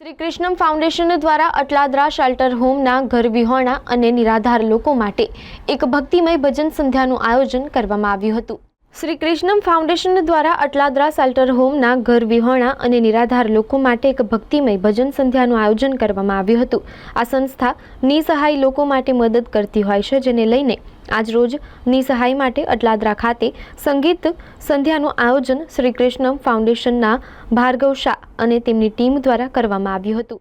Shri Krishnam foundation દ્વારા Atladara shelter હોમના ઘર વિહોણા અને નિરાધાર લોકો માટે એક ભક્તિમય ભજન સંધ્યાનું આયોજન કરવામાં આવ્યું હતું. શ્રી કૃષ્ણમ ફાઉન્ડેશન દ્વારા અટલાદરા સેલ્ટર હોમના ઘર વિહોણા અને નિરાધાર લોકો માટે એક ભક્તિમય ભજન સંધ્યાનું આયોજન કરવામાં આવ્યું હતું. આ સંસ્થા નિસહાય લોકો માટે મદદ કરતી હોય છે, જેને લઈને આજરોજ નિસહાય માટે અટલાદરા ખાતે સંગીત સંધ્યાનું આયોજન શ્રી કૃષ્ણમ ફાઉન્ડેશનના ભાર્ગવ શાહ અને તેમની ટીમ દ્વારા કરવામાં આવ્યું હતું.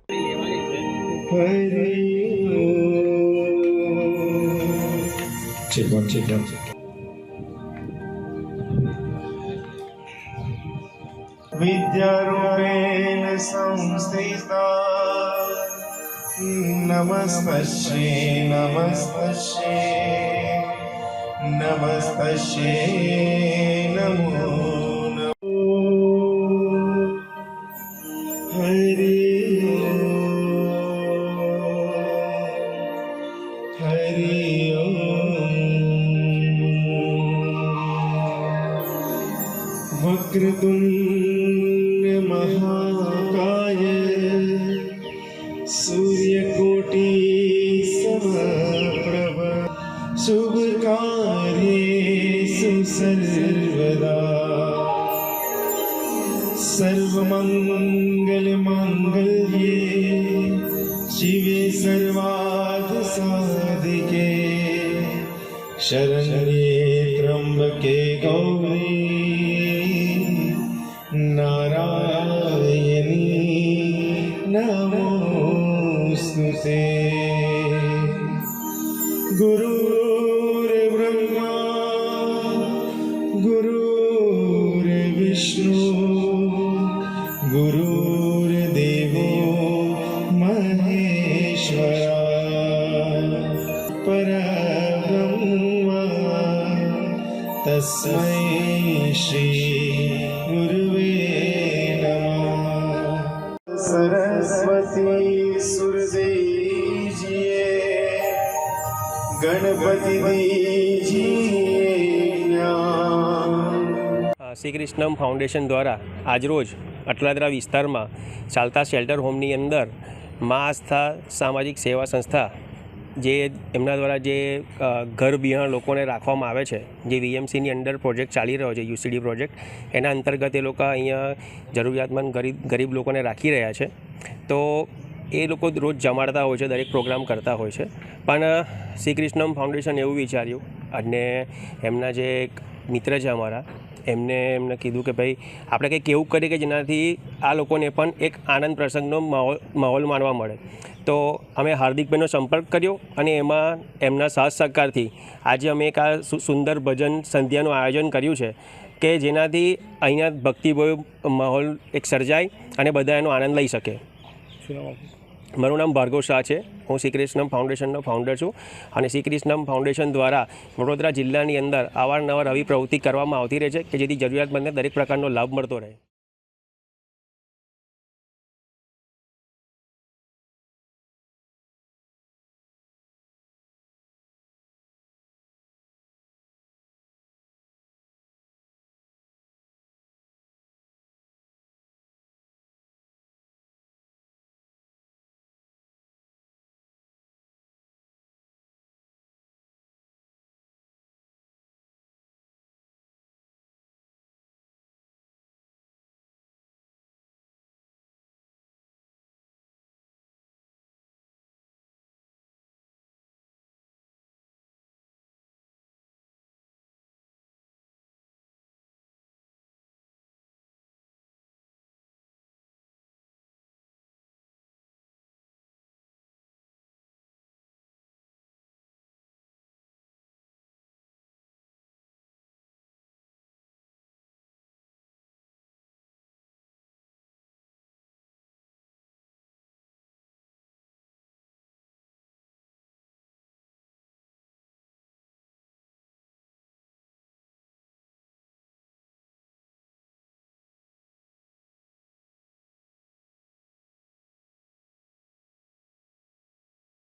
विद्यारूपेण संस्थिता नमस्तस्यै नमस्तस्यै नमस्तस्यै नमो नमो વક્રતુંડ મહાકાય સૂર્યકોટિ સમપ્રભ શુભ કાર્યે સર્વદા સર્વમંગલ મંગલ્યે શિવે સર્વાદ સાધિકે શરણ્યે ત્રંબકે ગૌ नमोऽस्तु ते गुरुर्ब्रह्मा गुरुर्विष्णु गुरुर्देवो महेश्वरा परब्रह्मा तस्मै श्री गुरुवे नमः सरस्वती सुरदेजीए શ્રી કૃષ્ણમ ફાઉન્ડેશન દ્વારા આજરોજ અટલાદરા વિસ્તારમાં ચાલતા શેલ્ટર હોમની અંદર મા આસ્થા સામાજિક સેવા સંસ્થા જે એમના દ્વારા જે ઘર બિહાણ લોકોને રાખવામાં આવે છે, જે વીએમસીની અંદર પ્રોજેક્ટ ચાલી રહ્યો છે, યુસીડી પ્રોજેક્ટ, એના અંતર્ગત એ લોકો અહીંયા જરૂરિયાતમંદ ગરીબ ગરીબ લોકોને રાખી રહ્યા છે. તો એ લોકો રોજ જમાડતા હોય છે, દરેક પ્રોગ્રામ કરતા હોય છે. પણ શ્રી કૃષ્ણમ ફાઉન્ડેશન એવું વિચાર્યું અને એમના જે એક મિત્ર છે અમારા, એમને એમને કીધું કે ભાઈ, આપણે કંઈક એવું કરીએ કે જેનાથી આ લોકોને પણ એક આનંદ પ્રસંગનો માહોલ માહોલ માણવા મળે. તો અમે હાર્દિકભાઈનો સંપર્ક કર્યો અને એમાં એમના સાથ સહકારથી આજે અમે એક આ સુંદર ભજન સંધ્યાનું આયોજન કર્યું છે કે જેનાથી અહીંયા ભક્તિભાવ માહોલ એક સર્જાય અને બધા એનો આનંદ લઈ શકે. મારું નામ ભાર્ગવ શાહ છે. હું શ્રી કૃષ્ણમ ફાઉન્ડેશનનો ફાઉન્ડર છું અને શ્રી કૃષ્ણમ ફાઉન્ડેશન દ્વારા વડોદરા જિલ્લાની અંદર અવારનવાર આવી પ્રવૃત્તિ કરવામાં આવતી રહે છે કે જેથી જરૂરિયાતમંદને દરેક પ્રકારનો લાભ મળતો રહે.